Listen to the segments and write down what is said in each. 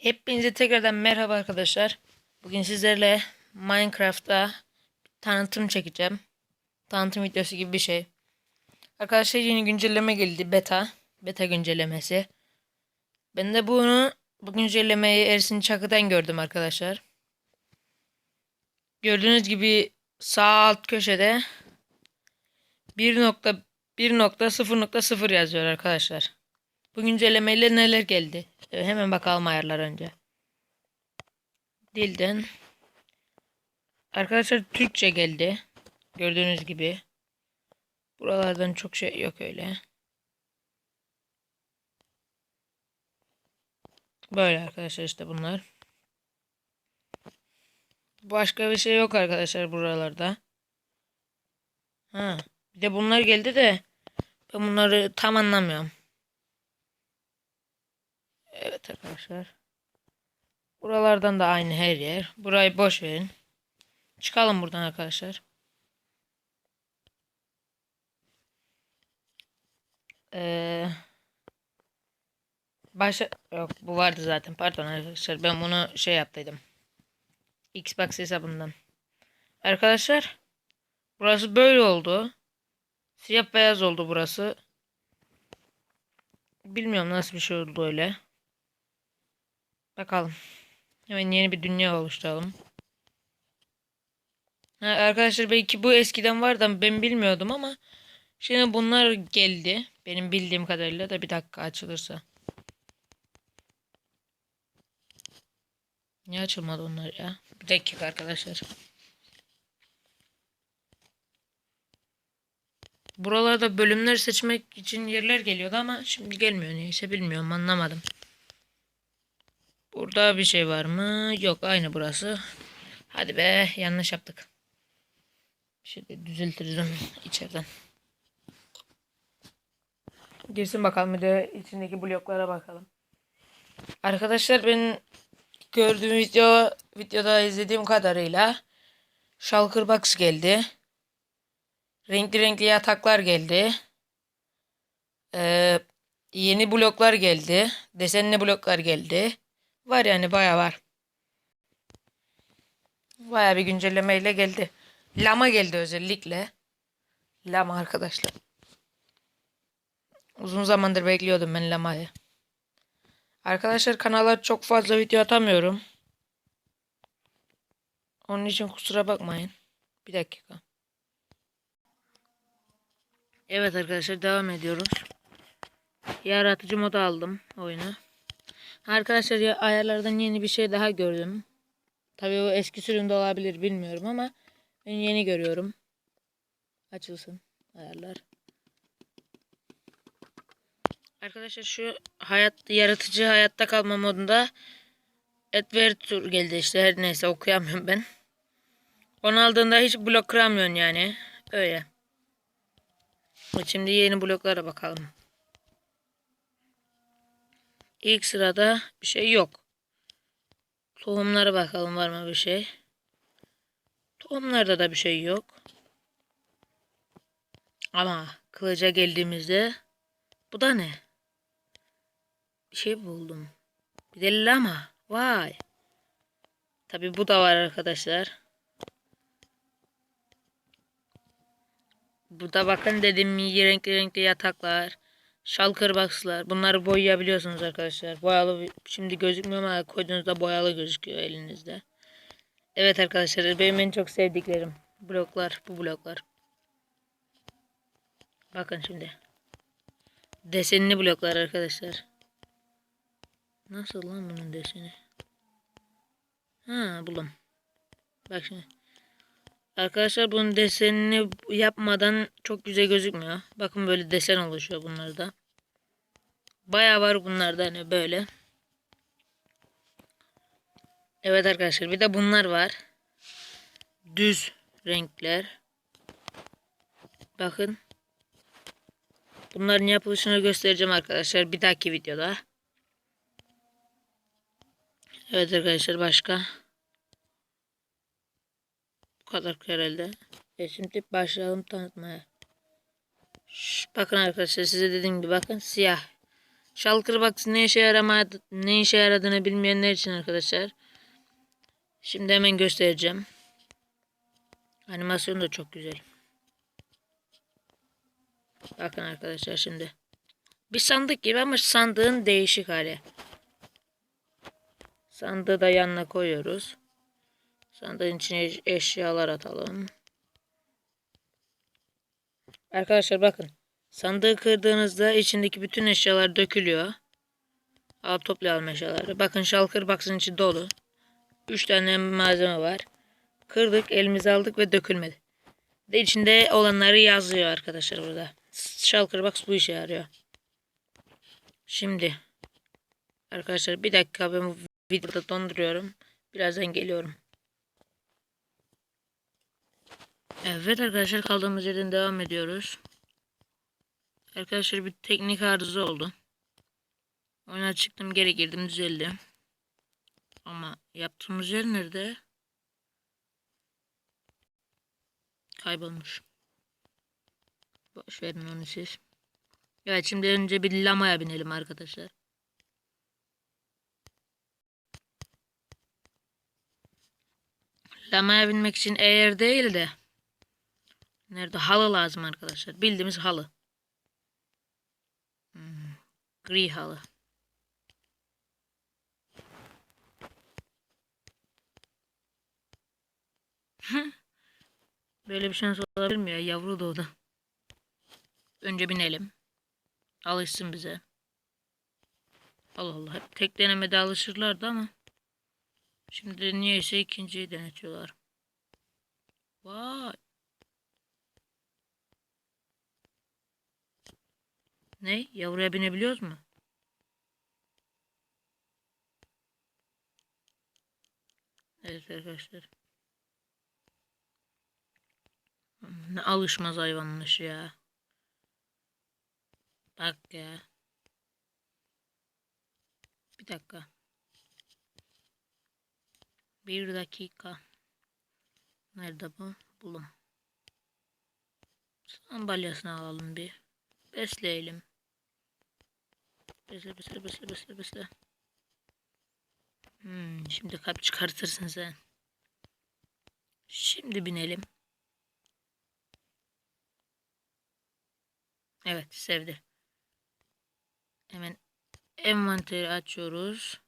Hepinize tekrardan merhaba arkadaşlar. Bugün sizlerle Minecraft'ta tanıtım çekeceğim. Tanıtım videosu gibi bir şey. Arkadaşlar yeni güncelleme geldi beta. Beta güncellemesi. Ben de bunu bu güncellemeyi Ersin Çakı'dan gördüm arkadaşlar. Gördüğünüz gibi sağ alt köşede 1.1.0.0 yazıyor arkadaşlar. Bu güncellemeyle neler geldi? Ee, Hemen bakalım ayarlar önce. Dilden. Arkadaşlar Türkçe geldi. Gördüğünüz gibi. Buralardan çok şey yok öyle. Böyle arkadaşlar işte bunlar. Başka bir şey yok arkadaşlar buralarda. Ha, bir de bunlar geldi de ben bunları tam anlamıyorum. Evet arkadaşlar. Buralardan da aynı her yer. Burayı boş verin. Çıkalım buradan arkadaşlar. Ee, başa yok bu vardı zaten pardon arkadaşlar ben bunu şey yaptıydım. Xbox hesabından. Arkadaşlar burası böyle oldu. Siyah beyaz oldu burası. Bilmiyorum nasıl bir şey oldu öyle. Bakalım. Hemen yeni bir dünya oluşturalım. Ha, arkadaşlar belki bu eskiden vardı ben bilmiyordum ama şimdi bunlar geldi. Benim bildiğim kadarıyla da bir dakika açılırsa. Niye açılmadı onlar ya? Bir dakika arkadaşlar. Buralarda bölümler seçmek için yerler geliyordu ama şimdi gelmiyor neyse bilmiyorum anlamadım. Burada bir şey var mı? Yok aynı burası. Hadi be yanlış yaptık. Şimdi düzeltiriz onu içeriden. Girsin bakalım bir de içindeki bloklara bakalım. Arkadaşlar ben gördüğüm video videoda izlediğim kadarıyla Shulker Box geldi. Renkli renkli yataklar geldi. Ee, yeni bloklar geldi. Desenli bloklar geldi. Var yani baya var. Baya bir güncellemeyle geldi. Lama geldi özellikle. Lama arkadaşlar. Uzun zamandır bekliyordum ben Lama'yı. Arkadaşlar kanala çok fazla video atamıyorum. Onun için kusura bakmayın. Bir dakika. Evet arkadaşlar devam ediyoruz. Yaratıcı modu aldım oyunu. Arkadaşlar ya ayarlardan yeni bir şey daha gördüm. Tabii o eski sürümde olabilir bilmiyorum ama ben yeni görüyorum. Açılsın ayarlar. Arkadaşlar şu hayat yaratıcı hayatta kalma modunda Adventure geldi işte her neyse okuyamıyorum ben. Onu aldığında hiç blok kıramıyorsun yani. Öyle. Şimdi yeni bloklara bakalım. İlk sırada bir şey yok. Tohumlara bakalım var mı bir şey. Tohumlarda da bir şey yok. Ama kılıca geldiğimizde bu da ne? Bir şey buldum. Bir de lama. Vay. Tabi bu da var arkadaşlar. Burada bakın dedim renkli renkli yataklar. Şalkır box'lar. Bunları boyayabiliyorsunuz arkadaşlar. Boyalı şimdi gözükmüyor ama koyduğunuzda boyalı gözüküyor elinizde. Evet arkadaşlar benim en çok sevdiklerim. Bloklar. Bu bloklar. Bakın şimdi. Desenli bloklar arkadaşlar. Nasıl lan bunun deseni? Ha buldum. Bak şimdi. Arkadaşlar bunun desenini yapmadan çok güzel gözükmüyor. Bakın böyle desen oluşuyor bunlarda. Baya var bunlarda hani böyle. Evet arkadaşlar bir de bunlar var. Düz renkler. Bakın. Bunların yapılışını göstereceğim arkadaşlar bir dahaki videoda. Evet arkadaşlar başka. Bu kadar herhalde. E şimdi başlayalım tanıtmaya. Şş, bakın arkadaşlar size dediğim gibi bakın siyah. Shulker Box ne işe yaramadı, ne işe yaradığını bilmeyenler için arkadaşlar. Şimdi hemen göstereceğim. Animasyon da çok güzel. Bakın arkadaşlar şimdi. Bir sandık gibi ama sandığın değişik hali. Sandığı da yanına koyuyoruz. Sandığın içine eş- eşyalar atalım. Arkadaşlar bakın. Sandığı kırdığınızda içindeki bütün eşyalar dökülüyor. Al toplayalım eşyaları. Bakın şalkır baksın içi dolu. 3 tane malzeme var. Kırdık, elimize aldık ve dökülmedi. De içinde olanları yazıyor arkadaşlar burada. Shulker Box bu işe yarıyor. Şimdi arkadaşlar bir dakika ben bu videoda donduruyorum. Birazdan geliyorum. Evet arkadaşlar kaldığımız yerden devam ediyoruz. Arkadaşlar bir teknik arıza oldu. Oyuna çıktım geri girdim düzeldi. Ama yaptığımız yer nerede? Kaybolmuş. Boş verin onu siz. Evet şimdi önce bir lamaya binelim arkadaşlar. Lamaya binmek için eğer değil de nerede halı lazım arkadaşlar. Bildiğimiz halı. Gri halı. Böyle bir şans olabilir mi ya? Yavru doğdu. Önce binelim. Alışsın bize. Allah Allah. Hep tek denemede alışırlardı ama. Şimdi niyeyse ikinciyi denetiyorlar. Vay. Ne? Yavruya binebiliyoruz mu? Evet arkadaşlar. Ne alışmaz hayvanmış ya. Bak ya. Bir dakika. Bir dakika. Nerede bu? Bulum. Sandalyasını alalım bir. Besleyelim. Besle besle besle besle besle. Hmm, şimdi kalp çıkartırsın sen. Şimdi binelim. Evet sevdi. Hemen envanteri açıyoruz.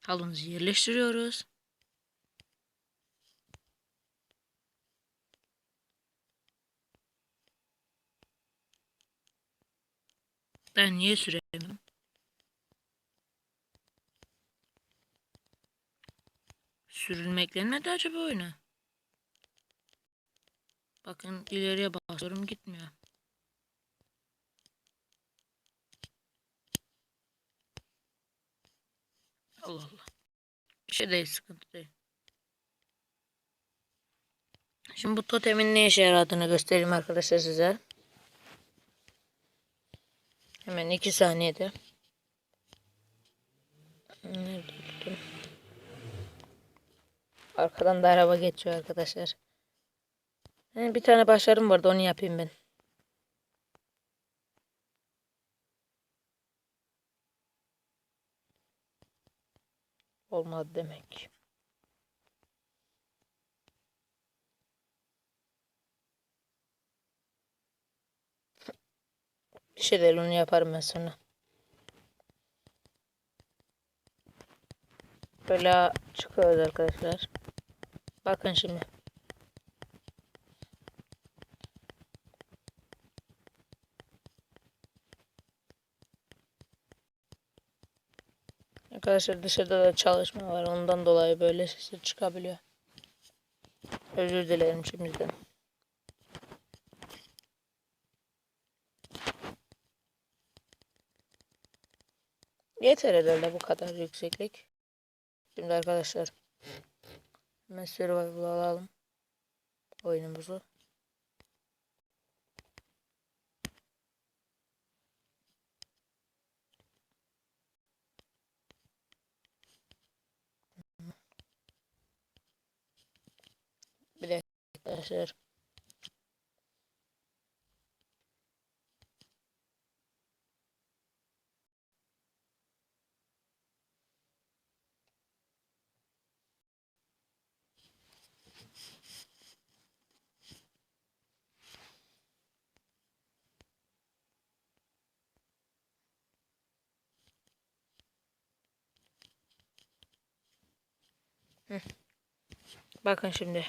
Halımızı yerleştiriyoruz. Ben niye süremiyorum? Sürülme eklenmedi acaba oyuna? Bakın ileriye basıyorum gitmiyor. Allah Allah. Bir şey değil sıkıntı değil. Şimdi bu totemin ne işe yaradığını göstereyim arkadaşlar size. Hemen iki saniyede. Arkadan da araba geçiyor arkadaşlar. He, bir tane başarım vardı onu yapayım ben. Olmadı demek. Şey değil onu yaparım ben sonra. Böyle çıkıyoruz arkadaşlar. Bakın şimdi. Arkadaşlar dışarıda da çalışma var. Ondan dolayı böyle sesler çıkabiliyor. Özür dilerim şimdiden. Yeter herhalde bu kadar yükseklik. Şimdi arkadaşlar hemen survival alalım oyunumuzu. Bir de arkadaşlar Bakın şimdi.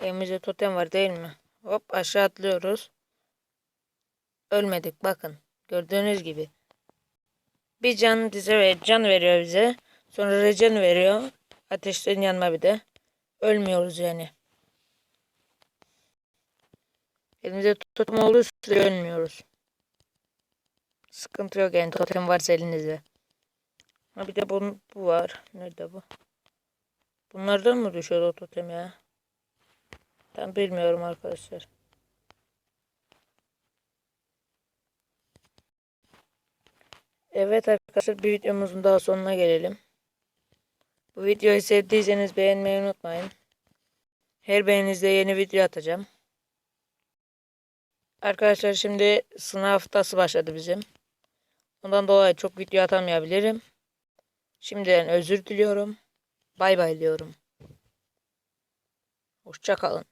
Elimizde totem var değil mi? Hop aşağı atlıyoruz. Ölmedik bakın. Gördüğünüz gibi. Bir can bize can veriyor bize. Sonra regen veriyor. Ateşten yanma bir de. Ölmüyoruz yani. Elimizde totem olduğu sürece ölmüyoruz. Sıkıntı yok yani totem varsa elinizde. Ha bir de bu, bu var. Nerede bu? Bunlardan mı düşüyor o totem ya? Ben bilmiyorum arkadaşlar. Evet arkadaşlar bir videomuzun daha sonuna gelelim. Bu videoyu sevdiyseniz beğenmeyi unutmayın. Her beğeninizde yeni video atacağım. Arkadaşlar şimdi sınav haftası başladı bizim. Ondan dolayı çok video atamayabilirim. Şimdiden özür diliyorum. Bay bay diyorum. Hoşça kalın.